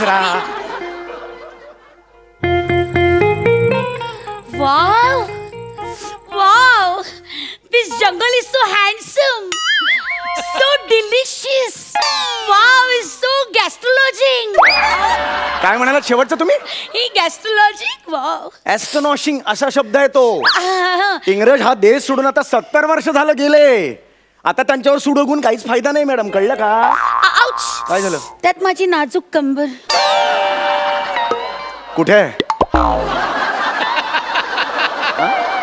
जरा Wow! Wow! This jungle is so handsome! So delicious! Wow, it's so gastrologic! काय म्हणाला शेवटचं तुम्ही He gastrologic? Wow! ऍस्टनॉशिंग असा शब्द आहे तो Ah, इंग्रज हा देश सोडून आता सत्तर वर्ष झालं गेले आता त्यांच्यावर सुडोगून काहीच फायदा नाही मॅडम. कळलं का! काय झालं? त्यात माझी नाजूक कंबर. कुठे? आहे?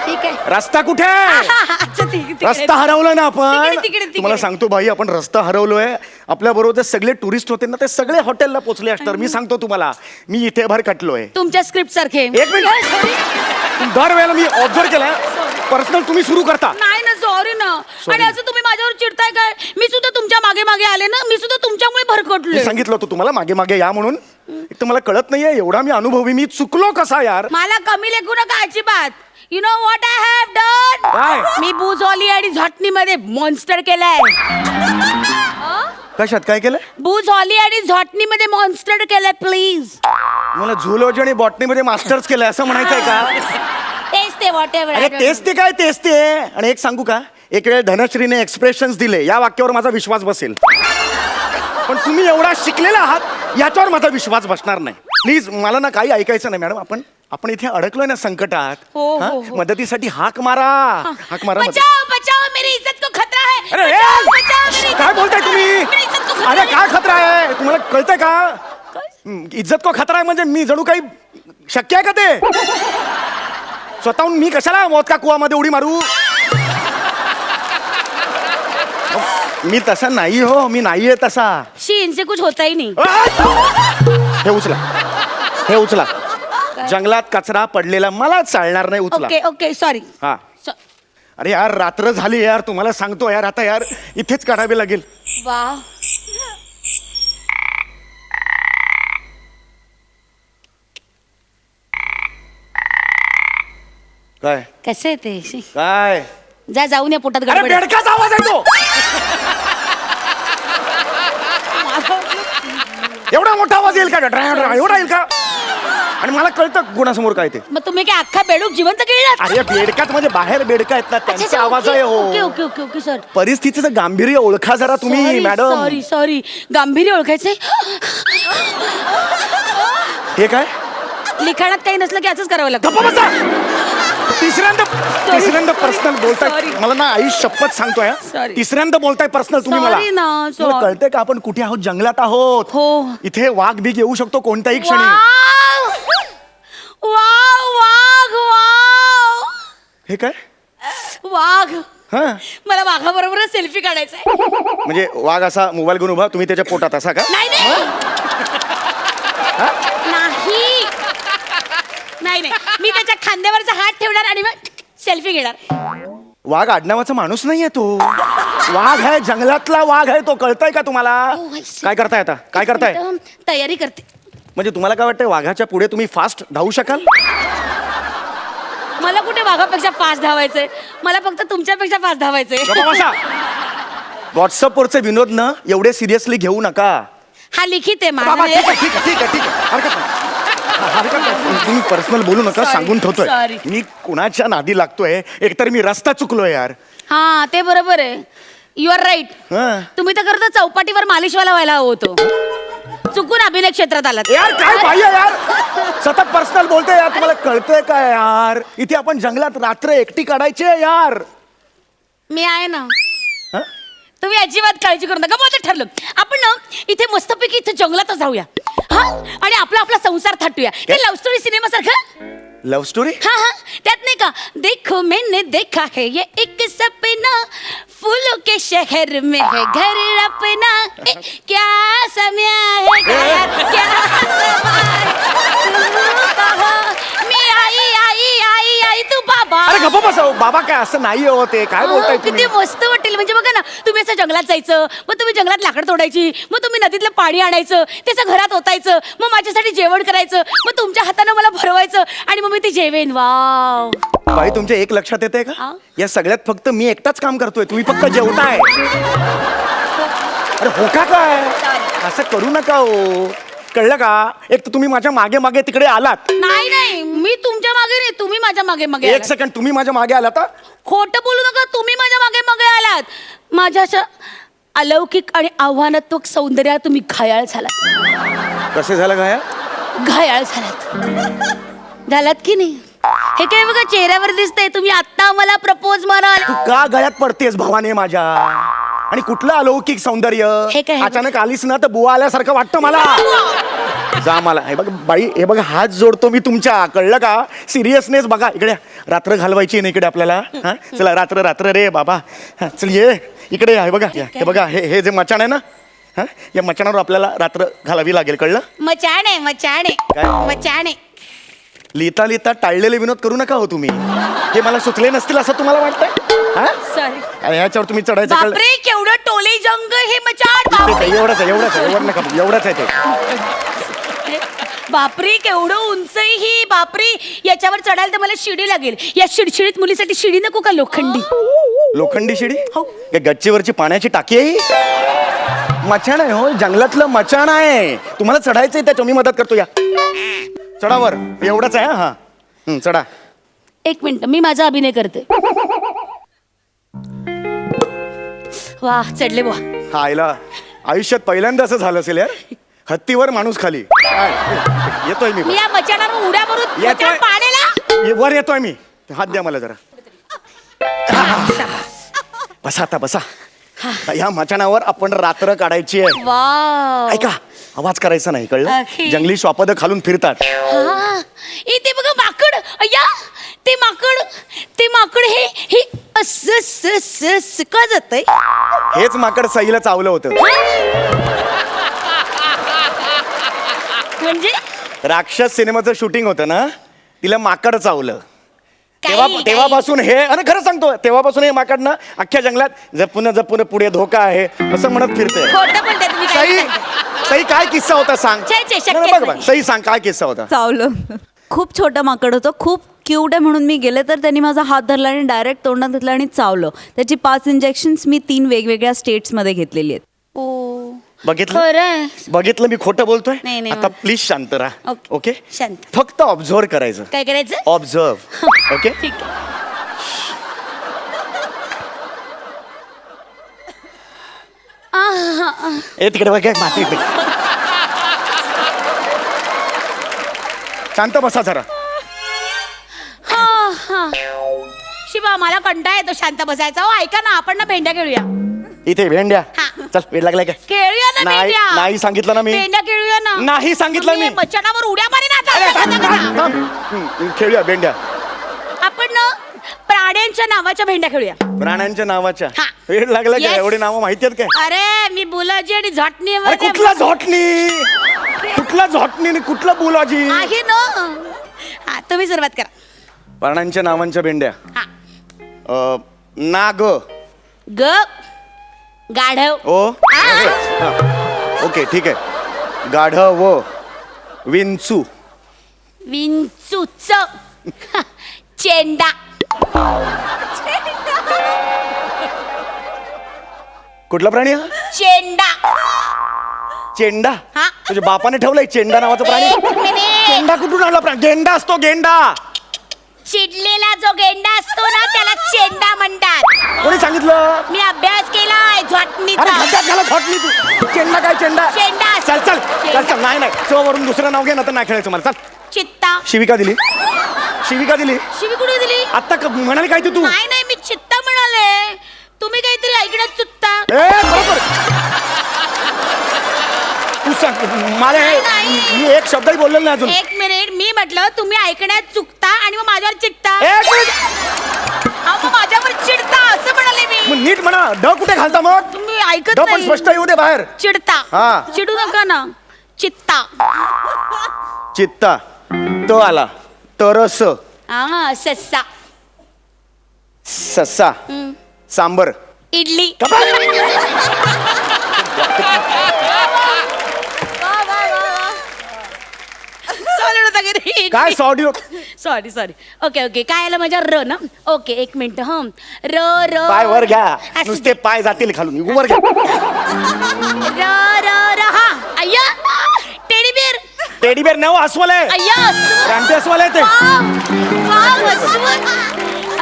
ठीक आहे. रस्ता कुठे? आहे? अच्छा ठीक आहे, तिकडे. रस्ता हरवला ना आपण. तिकडे, तिकडे, तिकडे. तुम्हाला सांगतो भाई आपण रस्ता हरवलोय. आपल्या बरोबर सगळे टुरिस्ट होते ना ते सगळे हॉटेलला पोहोचले असतात. मी सांगतो तुम्हाला मी इथे भर कटलोय तुमच्या स्क्रिप्ट सारखे. एक मिनिट. दर वेळेला मी ऑब्झर्व केलं पर्सनल तुम्ही सुरू करता. नाही ना सॉरी ना. आणि असं तुम्ही माझ्यावर चिडताय काय? मी सुद्धा तुमच्या मागे मागे आले ना मी सुद्धा तुमच्यामुळे मी भरकटलोय सांगितलं होतं तुम्हाला मागे मागे या म्हणून. एक तर मला कळत नाहीये एवढा मी अनुभवी मी चुकलो कसा यार? मला कमी लेखू नका अजिबात. You know what I have done? मी बुजॉली आणि झटणी मध्ये मॉन्स्टर केलाय. कशात? काय केलं बुजॉली आणि झटणी मध्ये मॉन्स्टर केलाय प्लीज मला झुलॉजी आणि बॉटनीमध्ये मास्टर्स केलंय असं म्हणायचंय का? तेच ते अरे तेच ते काय तेच ते आणि एक सांगू का? एक वेळ धनश्रीने एक्सप्रेशन्स दिले. या वाक्यावर माझा विश्वास बसेल. पण तुम्ही एवढा शिकलेला आहात याच्यावर माझा विश्वास बसणार नाही. प्लीज मला ना काही ऐकायचं नाही मॅडम आपण आपण इथे अडकलोय ना संकटात. हो, हा? हो, हो. मदतीसाठी हाक मारा. हाक मारा मदत- बचाओ बचाओ मेरी इज्जत को खतरा है. अरे बचाओ, ए! बचाओ, मेरी काय बोलताय तुम्ही? मेरी इज्जत को खतरा अरे है. काय खतरा आहे तुम्हाला कळतंय का? इज्जत को खतरा आहे म्हणजे मी जणू काही शक्य आहे का ते? स्वतःहून मी कशाला मौत का कुवामध्ये उडी मारू? मी तसा नाही हो मी नाहीये तसा. शी इनसे कुछ होता ही नहीं हे उचला. हे उचला. जंगलात कचरा पडलेला मला चालणार नाही उचला. ओके ओके सॉरी हा. अरे यार रात्र झाली यार तुम्हाला सांगतो यार आता यार इथेच काढावे लागेल. वा काय? कसे ते? शी. काय? जा जाऊन या पोटात अरे गडबड. आहे. बेडकाचा आवाज आहे तो एवढा मोठा आवाज येईल का? ड्राय ड्राय एवढा येईल का? आणि मला कळतं गुणासमोर काय ते. मग तुम्ही काय अख्खा बेडूक जिवंत केलेला अरे बेडकात म्हणजे बाहेर बेडका आहेत ना त्यांचा आवाज आहे ओके हो. ओके ओके ओके सर परिस्थितीचं गांभीर्य ओळखा जरा तुम्ही मॅडम सॉरी सॉरी गांभीर्य ओळखायचे हे काय? लिखाणात काही नसलं की असंच करावं लागतं. गप्पा बसा! तिसऱ्यांदा तिसऱ्यांदा पर्सनल बोलताय. मला ना आई शपथ सांगतोय हा. Sorry. तिसऱ्यांदा बोलताय पर्सनल तुम्ही मला. Sorry ना, मला sorry. कळतंय का आपण कुठे आहोत? जंगलात आहोत. हो. इथे वाघ बीग येऊ शकतो कोणत्याही क्षणी. वाव वाव वाघ वाव हे काय? वाघ. हा. मला वाघाबरोबरच सेल्फी काढायचा आहे म्हणजे वाघ असा मोबाईल घेऊन उभा तुम्ही त्याच्या पोटात असा का? नाही नाही. नाही नाही नाही. मी त्याच्या खांद्यावरचा हात ठेवणार आणि मग सेल्फी घेणार. वाघ आडनावाचा माणूस नाहीये तो. वाघ आहे जंगलातला वाघ आहे तो. कळतंय का तुम्हाला? Oh, I see. काय करताय आता? काय करताय? तयारी करते. म्हणजे तुम्हाला काय वाटतंय वाघाच्या पुढे तुम्ही फास्ट धावू शकाल? मला कुठे वाघापेक्षा फास्ट धावायचंय? मला फक्त तुमच्यापेक्षा फास्ट धावायचंय. व्हॉट्सअपवरचे विनोद न एवढे सिरियसली घेऊ नका. हा लिखित आहे बाबा माझा ठीक आहे ठीक आहे ठीक आहे ठीक आहे. हरकत नाही हरकत नाही. तुम्ही पर्सनल बोलू नका Sorry, सांगून ठेवतोय. sorry. मी कुणाच्या नादी लागतोय? एकतर मी रस्ता चुकलोय यार. हा ते बरोबर आहे. यू आर राईट हा. तुम्ही तर खरं तर चौपाटीवर मालिशवाला व्हायला हवं होतं. चुकून अभिनय क्षेत्रात आलात. यार काय पाहिजे यार? सतत पर्सनल बोलतोय यार तुम्हाला कळतंय काय यार? इथे आपण जंगलात रात्र एकटी काढायची आहे यार. मी आहे ना. हा? तुम्ही अजिबात काळजी करू नका. मग ठरलं. आपण ना इथे मस्तपैकी इथे जंगलातच राहूया. हा? आणि आपला आपला संसार थाटूया. ते लव्ह स्टोरी सिनेमा सारखं लव्ह स्टोरी हाँ हाँ. त्यात नहीं का देखो मैंने देखा है ये एक सपना. फूलों के शहर में है घर अपना. ए, क्या समय है गया क्या समा है कहो, मी आई आई बाबा. अरे गप्पा बसा हो. बाबा काय असं नाही हो ते काय बोलताय तुम्ही? किती मस्त वाटेल. म्हणजे बघा ना तुम्ही असं जंगलात जायचं मग तुम्ही जंगलात लाकड तोडायची मग तुम्ही नदीतलं पाणी आणायचं त्याचं घरात ओतायचं मग माझ्यासाठी जेवण करायचं मग तुमच्या हातानं मला भरवायचं आणि मग मी ते जेवेन. वाव. बाई तुमच्या एक लक्षात येते का? या सगळ्यात फक्त मी एकटाच काम करतोय तुम्ही फक्त जेवताय. अरे हो का काय? असं करू नका हो. कळलं का? एक तर तुम्ही माझ्या मागे मागे तिकडे आलात. नाही नाही. मी तुमच्या मागे नाही. तुम्ही माझ्या मागे मागे एक आलात. सेकंड तुम्ही माझ्या मागे आलात हा? खोटं बोलू नका. तुम्ही माझ्या मागे मागे आलात. माझ्या अशा अलौकिक आणि आव्हानात्मक सौंदर्यात तुम्ही घायाळ झालात. कसे झालं काय घायाळ झालात. झालात की नाही? हे काय बघा चेहऱ्यावर दिसतंय. तुम्ही आता मला प्रपोज माराल तू का गळ्यात पडतेस भावाने माझ्या? आणि कुठलं अलौकिक सौंदर्य? हे काय? अचानक आलीस ना तर बुवा आल्यासारखं वाटतं मला. जा मला. हे बघ बाई हे बघ हात जोडतो मी तुमच्या. कळलं का? सिरियसनेस बघा. इकडे रात्र घालवायची ना इकडे आपल्याला? हा. चला रात्र रात्र रे बाबा. हा, चल ये. इकडे या, हे बघा. हे बघा हे हे जे मचाण आहे ना? हा? या मचाणावर आपल्याला रात्र घालावी लागेल. कळलं? मचाणे मचाणे. काय? मचाणे. लिहिता लिहिता टाळलेले विनोद करू नका हो तुम्ही. हे मला सुचले नसतील असं तुम्हाला वाटतंय? हा? सॉरी अरे, ह्याच्यावर तुम्ही चढायचं कळलं बापरे केवढं टोले जंग हे बापरे. एवढंच आहे एवढंच आहे एवढं नका बोलू, एवढंच आहे ते. बापरे केवढं उंच आहे ही बापरे. याच्यावर चढायला तर मला शिडी लागेल. या शिडशिडीत मुलीसाठी शिडी नको का लोखंडी? लोखंडी शिडी? हो. काय गच्चीवरची पाण्याची टाकी आहे ही? मचाण आहे हो जंगलातलं मचाण आहे. तुम्हाला चढायचंय त्याच्या मी मदत करतो या. चढावर एवढंच आहे हा, हा. हं, चढा. एक मिनिट मी माझा अभिनय करते. वा चढले बुवा. हा आईला आयुष्यात पहिल्यांदा असं झालं असेल यार. हत्तीवर माणूस खाली? येतोय मी. मी या मचाणावर उड्या मारून येतोय. मचाण पाडेला ये- वर येतोय मी. हात द्या मला जरा. बसा आता बसा. या मचाणावर आपण रात्र काढायची आहे. वा ऐका आवाज करायचा नाही कळलं? ओके. जंगली श्वापद खालून फिरतात. हा. इथे बघा माकड अय्या ते माकड ते माकड हे हे असं असं असं असं का जातंय? हेच माकड सईला चावलं होतं. म्हणजे? राक्षस सिनेमाचं शूटिंग होतं ना तिला माकड चावलं. तेव्हा काही- तेव्हापासून हे आणि खरं सांगतो तेव्हापासून हे माकड ना अख्ख्या जंगलात जपून जपून पुढे धोका आहे असं म्हणत फिरते खोटं काही सई. सई काय किस्सा होता सांग. छे, छे, शक्यच नाही, नाही, बघ बघ नाही. सई सांग काय किस्सा होता? चावलं. खूप छोटं माकड होतं खूप क्यूट आहे म्हणून मी गेले तर त्यांनी माझा हात धरला आणि डायरेक्ट तोंडात घेतला आणि चावलं. त्याची पाच इंजेक्शन्स मी तीन वेगवेगळ्या स्टेट्समध्ये घेतलेली आहेत. ओ. बघितलं? खरं बघितलं? मी खोटं बोलतोय? नाही, नाही, आता. प्लीज शांत राहा. ओके. ओके? शांत. फक्त ऑब्झर्व करायचं. काय करायचं? Observe okay? ठीक आहे. आहा, आहा. ए तिकडे बघ काय माती इकडे. शांत बसा जरा. शिवा मला कंटाळा येतो शांत बसायचा. हो ऐका ना आपण ना भेंड्या खेळूया. इथे भेंड्या. हा. चल वेळ लागलाय काय खेळूया ना नाही भेंड्या. नाही सांगितलं ना मी. भेंड्या खेळूया ना. नाही सांगितलं मी. मच्छानावर उड्या मारी ना अरे. थांब. थांब. हम्म, खेळूया भेंड्या. आपण ना प्राण्यांच्या नावाच्या भेंड्या खेळूया. प्राण्यांच्या नावाच्या. हा. वेळ लागला काय Yes. एवढी नावं माहिती आहेत काय? अरे मी बुलाजी आणि झटणी अरे कुठला झोटणी? कुठला झोटणी आणि कुठला बुलाजी? आहे ना. हा तुम्ही सुरुवात करा. प्राण्यांच्या नावांच्या भेंड्या. हा. अ, नाग. ग गाढव. ओ. आ. ओके ठीक आहे. गाढव विंचू. विंचूच. चेंडा. कुठला प्राणी हा? चेंडा. चेंडा? हा. तुझ्या बापाने ठेवलाय चेंडा नावाचा प्राणी? एक मिनिट. चेंडा कुठून आणला प्राणी? गेंडा असतो गेंडा. चिडलेला जो गेंडा असतो ना त्याला चेंडा म्हणतात. कोणी सांगितलं? मी अभ्यास केलाय अरे झटणीचा खड्ड्यात घाला झोटली तू. चेंडा काय चेंडा? चेंडा चल चल चल चल नाही नाही. चो वरून दुसरं नाव घे ना तर नाही खेळायचं मला. चल. चित्ता. शिविका दिली. शिविका दिली. शिवी कुठे दिली? आता क- म्हणाली काय ती तू? नाही नाही मी चित्ता म्हणाले. तुम्ही काहीतरी ऐकण्यात चुकता. ए बरोबर. तू सांग मला हे- नाही. मी एक शब्दही बोललेलो नाही अजून. एक मिनिट मी म्हटलं तुम्ही ऐकण्यात चुकता आणि मग माझ्यावर चिडता. एक मिनिट. अहो, मग माझ्यावर चिडता असं म्हणाले मी. मग नीट म्हणा ड कुठे घालता मग? तुम्ही ऐकत ड पण नाही. स्पष्ट येऊ दे बाहेर. चिडता. हा. चिडू नका ना. चित्ता. चित्ता. तो आला. तरस. हा सस्सा. हम्म. सांबर. इडली. काय सॉडिओ सॉरी सॉरी ओके ओके काय आलं माझ्या र ना? ओके एक मिनिट ह. र र. पाय वर घ्या. असू नुसते पाय जातील खालून. वर घ्या. र र र हा. अय्या. टेडी बिअर टेडी बेर नव अस्वल आहे. अय्या अस्वल. क्रांती अस्वल आहे ते. वाव, वाव, अस्वल.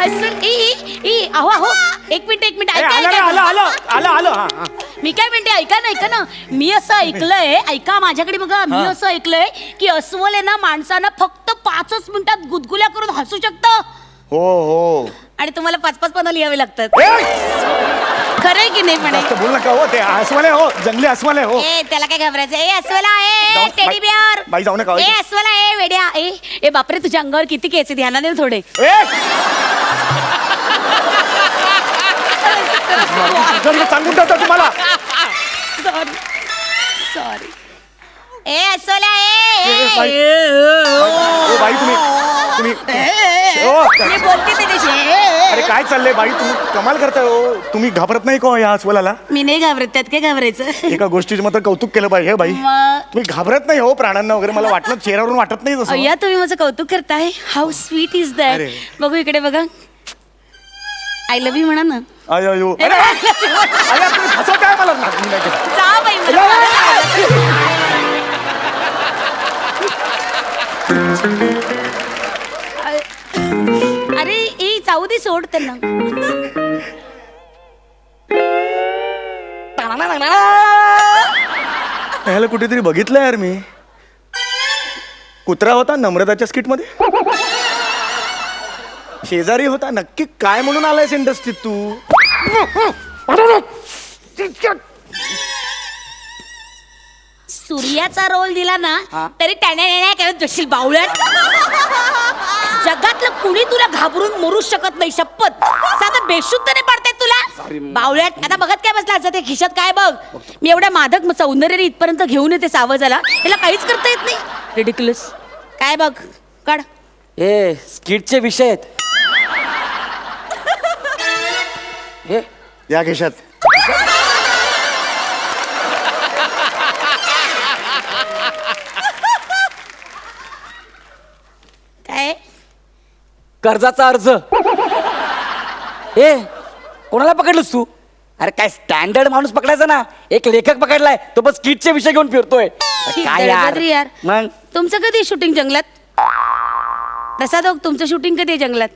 अस्वल. ई, ई, ई, अहो अहो. एक मिनिट एक मिनिट ए, ऐका, आलं रे, ऐका. आलं आलं आलं आलं हा हा. मी काय म्हणते ऐका ना ऐका ना. मी असं ऐकलंय ऐका माझ्याकडे बघा मी असं ऐकलंय की अस्वल आहे ना माणसानं फक्त पाचच मिनिटात गुदगुल्या करून हसू शकतं. हो हो. आणि तुम्हाला पाच पाच पानं लिहावे लागतात. ए, खरंय की नाही म्हणे? जास्त बोल नका हो ते अस्वल आहे हो जंगली अस्वल आहे हो. ए त्याला काय घाबरायचं? ए अस्वला ए जाऊ- टेडी बाई- बिअर बाई जाऊ नका. ए अस्वला ए वेड्या ए ए बापरे तुझ्या अंगावर किती केस आहेत? ध्यानाने थोडे. ए! जर सांगून टाकतो तुम्हाला. सॉरी सॉरी ए अस्वला ए, ए, ए बाई. ओ. बाई तुम्ही तुम्ही ओ, मी बोलते त्याच्याशी ए, ए, अरे ए. काय चाललंय बाई? तुम्ही कमाल करताय हो तुम्ही घाबरत नाही का या अस्वलाला? मी नाही घाबरत त्यात काय घाबरायचं? एका गोष्टीचं मात्र कौतुक केलं पाहिजे हे बाई. मग तुम्ही घाबरत नाही हो प्राण्यांना वगैरे. मला वाटलं चेहऱ्यावरून वाटत नाही तसं. अय्या तुम्ही माझं कौतुक करताय. हाऊ स्वीट इज दॅट अरे. बघू इकडे बघा. आय लव्ह यू म्हणा ना. अयो, अयो. अरे, अरे, तुम्ही हसव काय मला मी नाही केलं. जा बाई मला अरे ए जाऊ दे सोड त्यांना ह्याला कुठेतरी बघितलं यार मी कुत्रा होता नम्रताच्या स्किटमध्ये शेजारी होता नक्की काय म्हणून आलायस इंडस्ट्रीत तू? सूर्याचा रोल दिला ना तरी त्याने करत जशील बावळ्यात जगातलं कुणी तुला घाबरून मरू शकत नाही शपथ. साधं बेशुद्धने पडते तुला. बावळ्यात आता बघत काय बसला असं ते खिशात काय बघ. मी एवढ्या मादक सौंदर्याने इथपर्यंत घेऊन येते सावजाला त्याला काहीच करता येत नाही. रिडिक्युलस काय बघ काढ. हे स्किटचे विषय आहेत. हे? या खिशात. काय? कर्जाचा अर्ज. ए कोणाला पकडलंस तू? अरे काय स्टँडर्ड माणूस पकडायचा ना? एक लेखक पकडलाय तो पण स्किटचे विषय घेऊन फिरतोय. अरे काय दळबद्री यार? मग? तुमचं कधी शूटिंग जंगलात? प्रसाद ओक, तुमचं शूटिंग कधी आहे जंगलात?